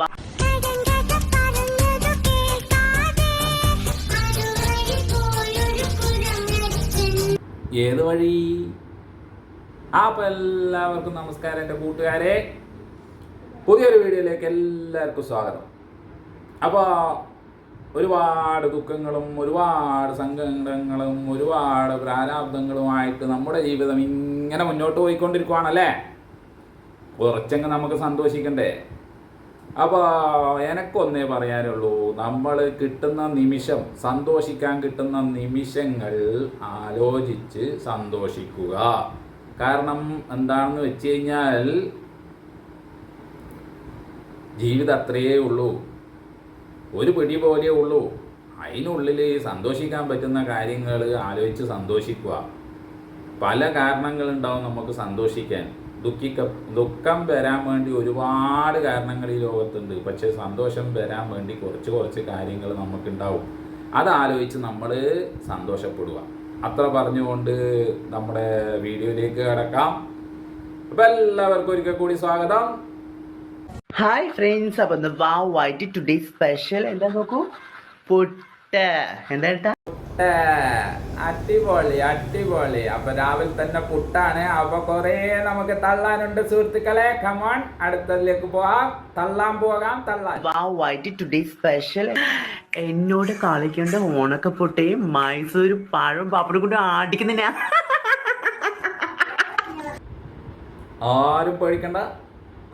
വാ- ഏത് വഴി? അപ്പൊ എല്ലാവർക്കും നമസ്കാരം എന്റെ കൂട്ടുകാരെ. പുതിയൊരു വീഡിയോയിലേക്ക് എല്ലാവർക്കും സ്വാഗതം. അപ്പോൾ ഒരുപാട് ദുഃഖങ്ങളും ഒരുപാട് സങ്കടങ്ങളും ഒരുപാട് പ്രാരാബ്ദങ്ങളുമായിട്ട് നമ്മുടെ ജീവിതം ഇങ്ങനെ മുന്നോട്ട് പോയിക്കൊണ്ടിരിക്കുവാണല്ലേ? കുറച്ചങ്ങ് നമുക്ക് സന്തോഷിക്കണ്ടേ? അപ്പോൾ എനക്കൊന്നേ പറയാനുള്ളൂ. നമ്മൾ കിട്ടുന്ന നിമിഷം സന്തോഷിക്കാൻ കിട്ടുന്ന നിമിഷങ്ങൾ ആലോചിച്ച് സന്തോഷിക്കുക. കാരണം എന്താണെന്ന് വെച്ച് കഴിഞ്ഞാൽ ജീവിതം അത്രയേ ഉള്ളൂ. ഒരു പിടി പോലെ ഉള്ളൂ. അതിനുള്ളിൽ സന്തോഷിക്കാൻ പറ്റുന്ന കാര്യങ്ങൾ ആലോചിച്ച് സന്തോഷിക്കുക. പല കാരണങ്ങളുണ്ടാവും നമുക്ക് സന്തോഷിക്കാൻ. ദുഃഖിക്ക ദുഃഖം വരാൻ വേണ്ടി ഒരുപാട് കാരണങ്ങൾ ഈ ലോകത്തുണ്ട്. പക്ഷേ സന്തോഷം വരാൻ വേണ്ടി കുറച്ച് കുറച്ച് കാര്യങ്ങൾ നമുക്കുണ്ടാവും. അതാലോചിച്ച് നമ്മൾ സന്തോഷപ്പെടുക. അത്ര പറഞ്ഞുകൊണ്ട് നമ്മുടെ വീഡിയോയിലേക്ക് കിടക്കാം. അപ്പം എല്ലാവർക്കും ഒരിക്കൽ കൂടി സ്വാഗതം. ഹായ് ഫ്രണ്ട്സ് അപ്പം വാവ് ആയിട്ട് ടുഡേ സ്പെഷ്യൽ എന്താ നോക്കൂ? പുട്ട്. എന്താ അടിപൊളി അടിപൊളി. അപ്പൊ രാവിലെ തന്നെ പുട്ടാണ്. അപ്പൊ കൊറേ നമുക്ക് തള്ളാനുണ്ട് സുഹൃത്തുക്കളെ. കമോൺ അടുത്തതിലേക്ക് പോവാം തള്ളാൻ പോകാം. തള്ളാൻ. വൈറ്റ് ടുഡേ സ്പെഷ്യൽ എന്നോട് കളിക്കേണ്ട ഓണക്കപ്പൊട്ടയും മൈസൂർ പഴം പാപ്പടി കൊണ്ട് ആടിക്കുന്നില്ല ആരും പേടിക്കണ്ട.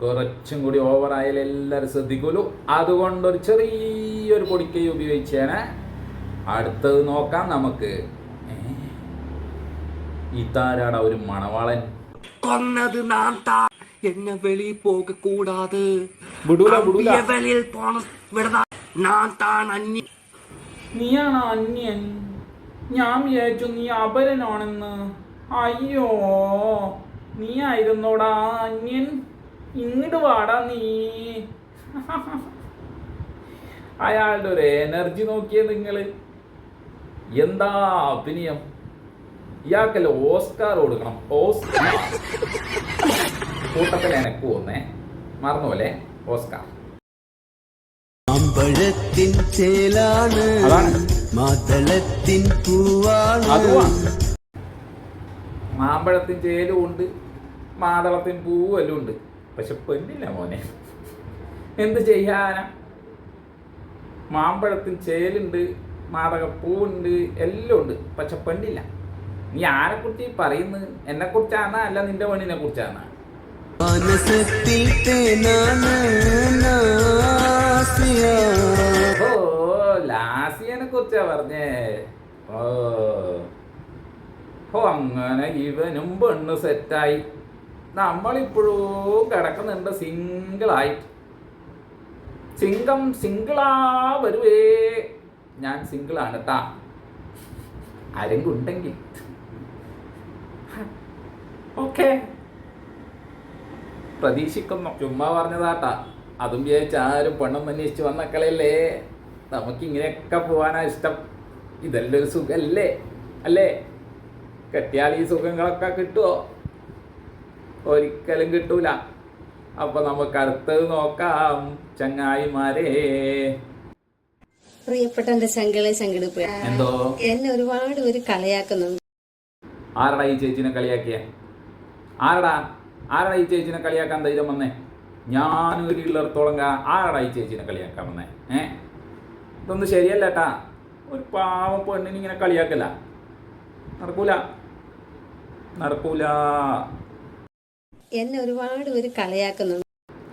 കുറച്ചും കൂടി ഓവറായാലും എല്ലാവരും ശ്രദ്ധിക്കൂലു അതുകൊണ്ട് ഒരു ചെറിയൊരു പൊടിക്കൈ ഉപയോഗിച്ചേനെ. അടുത്തത് നോക്കാം നമുക്ക്? ഇതാരാടാ ഒരു മണവാളൻ? കൊന്നത് നാം താ. എന്നെ വെളി പോക കൂടാതെ. വെളിയിൽ പോണം. വിടതാ താൻ നീയാണ് അന്യൻ. ഞാൻ വിചാരിച്ചു നീ അപരനാണെന്ന്. അയ്യോ നീ ആയിരുന്നോടാ അന്യൻ. ഇങ്ങോട്ട് വാടാ നീ. അയാളുടെ ഒരു എനർജി നോക്കിയേ നിങ്ങൾ. എന്താ അഭിനയം? ഇയാൾക്കല്ല ഓസ്കാർ കൊടുക്കണം. ഓസ്കാർ. കൂട്ടത്തിൽ എനക്ക് പോന്നേ മറന്നുപോലെ ഓസ്കാർ. അമ്പഴത്തിൻ ചേലാണ്. മാതളത്തിൻ പൂവാണ്. മാമ്പഴത്തിൻ ചേലും ഉണ്ട് മാതളത്തിൻ പൂവും എല്ലാം ഉണ്ട്. പക്ഷെ പെണ്ണില്ല മോനെ. എന്ത് ചെയ്യാനാ? മാമ്പഴത്തിൻ ചേലുണ്ട് മാതകപ്പൂവുണ്ട് എല്ലാം ഉണ്ട്. പക്ഷെ പെണ്ണില്ല. നീ ആരെക്കുറിച്ച് പറയുന്നു പറയുന്നത്? എന്നെ കുറിച്ചാണ് അല്ല നിന്റെ പെണ്ണിനെ കുറിച്ചാണ്. ഓ ലാസിയനെ കുറിച്ചാ പറഞ്ഞേ? ഓ അങ്ങനെ ഇവനും പെണ്ണ് സെറ്റായി. നമ്മളിപ്പോഴും കിടക്കുന്നുണ്ട് സിംഗിളായിട്ട്. സിംഗം സിംഗിളാ വരുവേ. ഞാൻ സിംഗിളാണ് താ. ആരെങ്കിലും ഓക്കെ. പ്രതീക്ഷിക്കുന്നു. ചുമ്മാ പറഞ്ഞതാട്ടാ അതും വിചാരിച്ച് ആരും പെണ്ണും അന്വേഷിച്ച് വന്ന കളിയല്ലേ നമുക്ക് ഇങ്ങനെയൊക്കെ പോവാനാ ഇഷ്ടം. ഇതെല്ലാം ഒരു സുഖല്ലേ? അല്ലേ? കെട്ടിയാൽ ഈ സുഖങ്ങളൊക്കെ കിട്ടുമോ ഒരിക്കലും കിട്ടൂല. അപ്പൊ നമുക്ക് അടുത്തത് നോക്കാം ചങ്ങായിമാരെ. പ്രിയപ്പെട്ട എന്റെ ശങ്കളെ ശങ്കടിപ്പ് എന്തോ? എന്നെ ഒരുപാട് ഒരു കളിയാക്കുന്നുണ്ട്. ആരടാ ഈ ചേച്ചിനെ കളിയാക്കിയ? ആരടാ? ആരടാ ഈ ചേച്ചിനെ കളിയാക്കാൻ ധൈര്യം വന്നേ? ഞാനൊരു കാ- ആരടാ ഈ ചേച്ചിനെ കളിയാക്കാൻ വന്നേ? ഏ? ഇതൊന്നും ശരിയല്ല ഏട്ടാ ഒരു പാവം പെണ്ണിനെ ഇങ്ങനെ കളിയാക്കല്ല നടക്കൂല. നടക്കൂല. എന്നെ ഒരുപാട് പേര് കളിയാക്കുന്നുണ്ട്.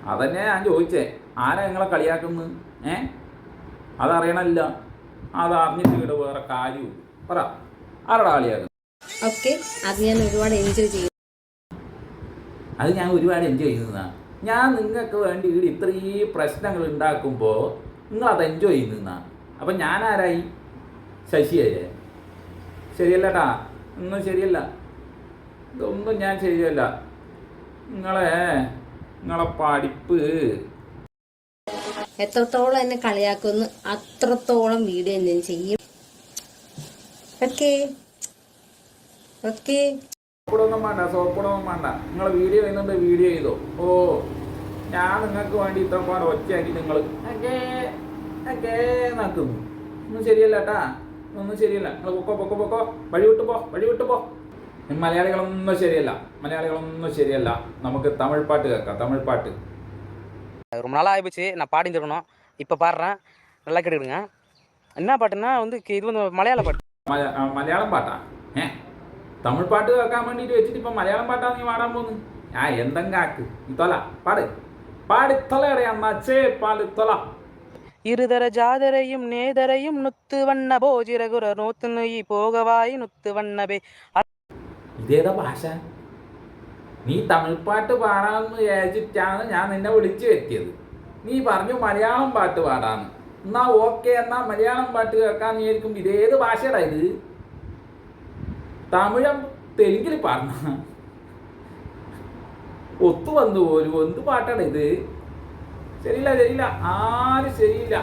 അതന്നെ ഞാൻ ചോദിച്ചേ. ആരാ നിങ്ങളെ കളിയാക്കുന്നത്? ഏ? അതറിയണല്ല. അത് അറിഞ്ഞിട്ട് ഇവിടെ വേറെ കാര്യവും പറ. ആരുടെ ഓക്കെ അത് ഞാൻ ഒരുപാട് എൻജോയ് ചെയ്യും. അത് ഞാൻ ഒരുപാട് എൻജോയ് ചെയ്യുന്നതാണ് ഞാൻ നിങ്ങൾക്ക് വേണ്ടി ഇവിടെ ഇത്രയും പ്രശ്നങ്ങൾ ഉണ്ടാക്കുമ്പോൾ നിങ്ങൾ അത് എൻജോയ് ചെയ്യുന്നതാണ് അപ്പം ഞാൻ ആരായി? ശശിയായില്ലേ ശരിയല്ലട്ടാ ഒന്നും ശരിയല്ല. ഇതൊന്നും ഞാൻ ശരിയല്ല. നിങ്ങളെ നിങ്ങളെ പഠിപ്പ് എത്രത്തോളം എന്നെ കളിയാക്കുന്നു അത്രത്തോളം വീഡിയോ ഞാൻ ചെയ്യും. ഓക്കെ ഓക്കെ സോപ്പിടൊന്നും വേണ്ട സോപ്പിടൊന്നും വേണ്ട. നിങ്ങൾ വീഡിയോ ചെയ്യുന്നുണ്ട് വീഡിയോ ചെയ്തോ. ഓ ഞാൻ നിങ്ങൾക്ക് വേണ്ടി ഇത്ര പോലെ ഒറ്റയാക്കി നിങ്ങൾ നാക്കുന്നു ഒന്നും ശരിയല്ല കേട്ടാ ഒന്നും ശരിയല്ല. നിങ്ങൾ പൊക്കോ പൊക്കോ പൊക്കോ. വഴി വിട്ടു പോ വഴി വിട്ടു പോ മലയാളികളൊന്നും ശരിയല്ല. മലയാളികളൊന്നും ശരിയല്ല. നമുക്ക് തമിഴ് പാട്ട് കേൾക്കാം തമിഴ് പാട്ട്. ரொம்ப நாளாக ஆகிப்போச்சு நான் பாடிட்டு இருக்கணும் இப்போ பாடுறேன் நல்லா கேட்டுக்கிடுங்க என்ன பாட்டுன்னா வந்து கி- இது வந்து மலையாள பாட்டு മല- ആ, മലയാളം പാട്ടാ ഏ തമിഴ് പാട്ട് കേൾക്കാൻ വേണ്ടിയിട്ട് വെച്ചിട്ട് ഇപ്പം മലയാളം പാട്ടാ നീ പാടാൻ പോകുന്നു ആ എന്തെങ്കിലും ആക്ക് നീ തൊല പാട് പാടി തൊലയുടെ അമ്മച്ചേ പാടി തൊല இருதர ஜாதரையும் நேதரையும் நுத்து வண்ண போஜிரகுர நூத்து நொய் போகவாய் நுத்து வண்ணபே ഇതേതാ ഭാഷ നീ തമിഴ് പാട്ട് പാടാമെന്ന് വിചാരിച്ചിട്ടാണ് ഞാൻ നിന്നെ വിളിച്ചു വരുത്തിയത്. നീ പറഞ്ഞു മലയാളം പാട്ട് പാടാന്ന്. എന്നാ ഓക്കെ എന്നാ മലയാളം പാട്ട് കേൾക്കാൻ വിചാരിക്കും ഇതേത് ഭാഷയുടെ ഇത്. തമിഴം തെലുങ്കിൽ പാടണ ഒത്തു വന്നു പോലും. എന്ത് പാട്ടാണ് ഇത്? ശരിയില്ല ശരിയില്ല. ആരും ശരിയില്ല.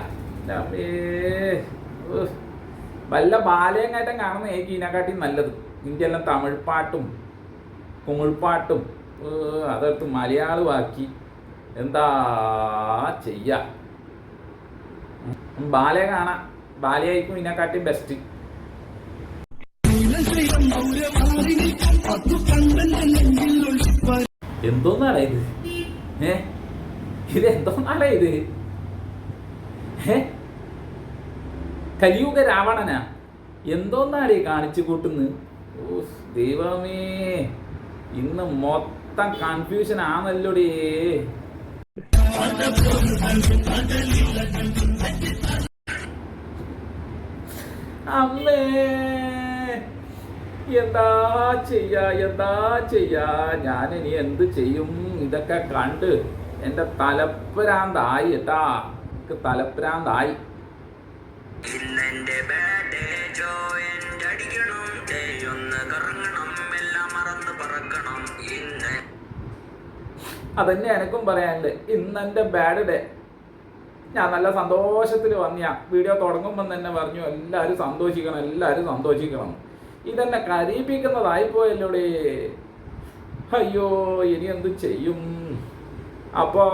വല്ല ബാലയങ്ങാറ്റം കാണുന്ന എനിക്ക് ഇതിനെക്കാട്ടി നല്ലത്. എനിക്കെല്ലാം തമിഴ് പാട്ടും കുമിഴ്പാട്ടും ഏഹ്, അതെടുത്ത് മലയാളമാക്കി. എന്താ ചെയ്യാ? ബാലയെ കാണാ. ബാലയായിരിക്കും ഇതിനെക്കാട്ടി ബെസ്റ്റ് എന്തോന്നാണ് ഇത്? ഏ? ഇത് എന്തോന്നാണ് ഇത്? ഏ? കലിയുഗ രാവണനാ. എന്തോന്നാണ് ഈ കാണിച്ചു കൂട്ടുന്നത്? ഓഹ്, ദൈവമേ. ഇന്ന് മൊത്തം കൺഫ്യൂഷൻ ആണല്ലോടി. അമ്മേ എന്താ ചെയ്യാ എന്താ ചെയ്യാ? ഞാൻ ഇനി എന്ത് ചെയ്യും? ഇതൊക്കെ കണ്ട് എന്റെ തലപ്രാന്തായി കേട്ടാ. എനിക്ക് തലപ്രാന്തായി. ഇന്നെന്റെ ബാഡേജോ എന്റെ അടിക്കണം. തേയൊന്ന് കറങ്ങണം. അതന്നെ എനക്കും പറയാനുണ്ട്. ഇന്നെന്റെ ബാഡ് ഡേ ഞാൻ നല്ല സന്തോഷത്തിൽ വന്നിയ വീഡിയോ തുടങ്ങുമ്പോൾ തന്നെ പറഞ്ഞു എല്ലാവരും സന്തോഷിക്കണം എല്ലാവരും സന്തോഷിക്കണം. ഇതെന്നെ കരയിപ്പിക്കുന്നതായിപ്പോയല്ലോടെ അയ്യോ ഇനി എന്ത് ചെയ്യും? അപ്പോൾ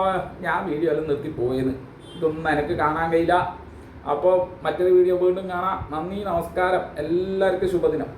ഞാൻ വീഡിയോ എല്ലാം നിർത്തി പോയത് ഇതൊന്നും എനിക്ക് കാണാൻ കഴിയില്ല. അപ്പോൾ മറ്റൊരു വീഡിയോ വീണ്ടും കാണാം. നന്ദി നമസ്കാരം. എല്ലാവർക്കും ശുഭദിനം.